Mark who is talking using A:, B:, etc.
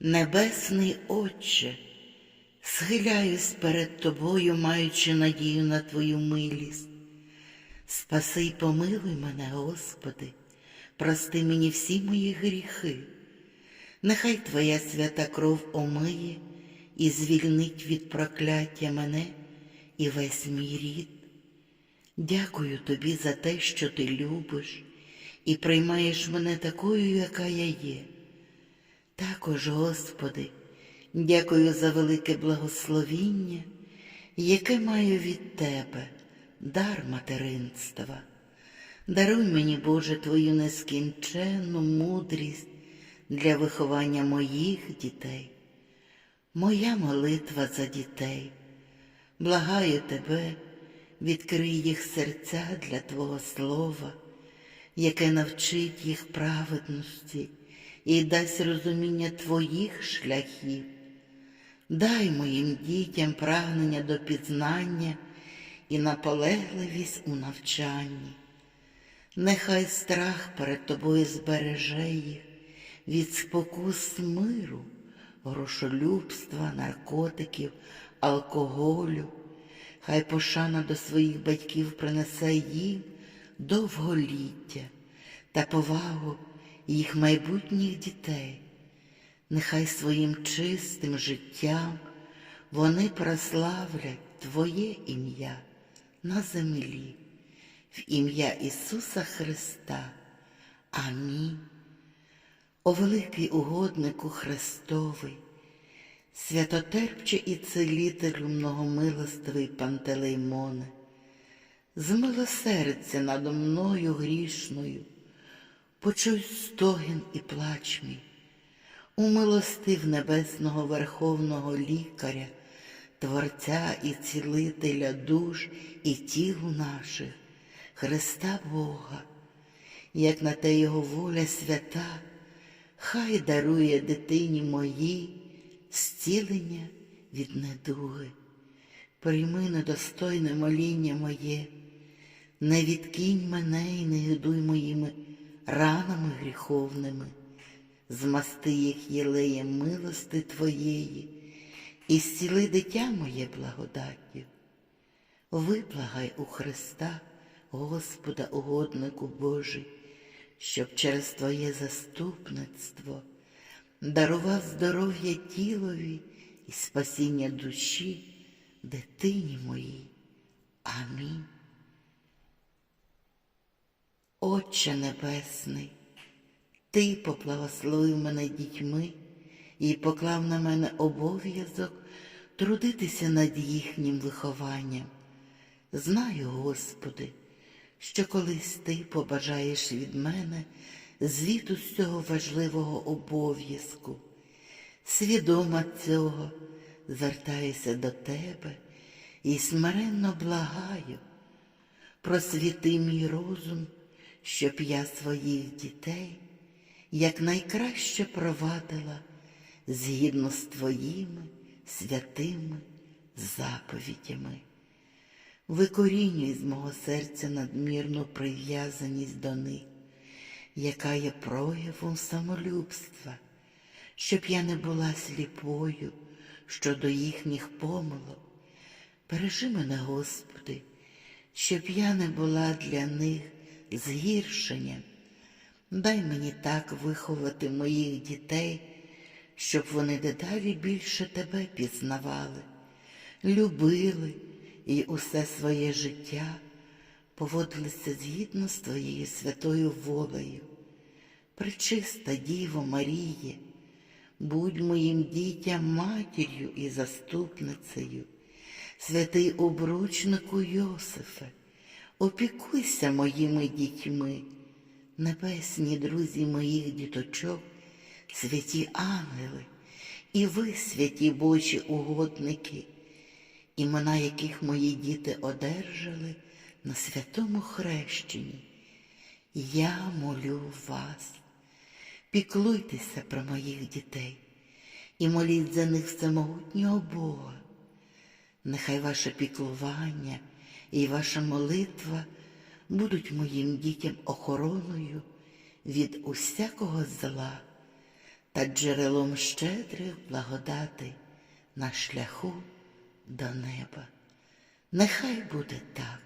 A: Небесний Отче, схиляюсь перед Тобою, маючи надію на Твою милість. Спаси й помилуй мене, Господи, прости мені всі мої гріхи. Нехай Твоя свята кров омиє і звільнить від прокляття мене і весь мій рід. Дякую тобі за те, що ти любиш і приймаєш мене такою, яка я є. Також, Господи, дякую за велике благословіння, яке маю від Тебе, дар материнства. Даруй мені, Боже, Твою нескінченну мудрість для виховання моїх дітей. Моя молитва за дітей. Благаю Тебе, відкрий їх серця для Твого Слова, яке навчить їх праведності і дасть розуміння Твоїх шляхів. Дай моїм дітям прагнення до пізнання і наполегливість у навчанні. Нехай страх перед тобою збереже їх від спокус миру, грошолюбства, наркотиків, алкоголю. Хай пошана до своїх батьків принесе їм довголіття та повагу їх майбутніх дітей. Нехай своїм чистим життям вони прославлять Твоє ім'я на землі, в ім'я Ісуса Христа. Амінь. О великий угоднику Христовий, святотерпче і целителю многомилостивий Пантелеймоне, змилосердься надо мною грішною, почуй стогін і плач мій, умилостив небесного Верховного лікаря, Творця і цілителя душ і тіл наших, Христа Бога, як на те Його воля свята, хай дарує дитині моїй зцілення від недуги. Прийми недостойне моління моє, не відкинь мене і не гидуй моїми ранами гріховними, змасти їх єлеєм милости Твоєї, і зціли дитя моє благодаттю. Виблагай у Христа, Господа, угоднику Божий, щоб через Твоє заступництво дарував здоров'я тілові і спасіння душі дитині моїй. Амінь. Отче Небесний, Ти поблагословив мене дітьми і поклав на мене обов'язок трудитися над їхнім вихованням. Знаю, Господи, що колись Ти побажаєш від мене звіту з цього важливого обов'язку. Свідома цього звертаюся до Тебе і смиренно благаю, просвіти мій розум, щоб я своїх дітей якнайкраще провадила згідно з Твоїми святими заповідями. Викорінюй з мого серця надмірну прив'язаність до них, яка є проявом самолюбства, щоб я не була сліпою щодо їхніх помилок. Бережи мене, Господи, щоб я не була для них згіршенням. Дай мені так виховати моїх дітей, щоб вони дедалі більше тебе пізнавали, любили і усе своє життя поводилися згідно з твоєю святою волею. Пречиста Діво Маріє, будь моїм дітям матір'ю і заступницею, святий обручнику Йосифе, опікуйся моїми дітьми, небесні друзі моїх діточок, святі ангели, і ви, святі Божі угодники, імена яких мої діти одержали на святому хрещенні. Я молю вас, піклуйтеся про моїх дітей і моліть за них всемогутнього Бога. Нехай ваше піклування і ваша молитва будуть моїм дітям охороною від усякого зла та джерелом щедрих благодатей на шляху до неба. Нехай буде так.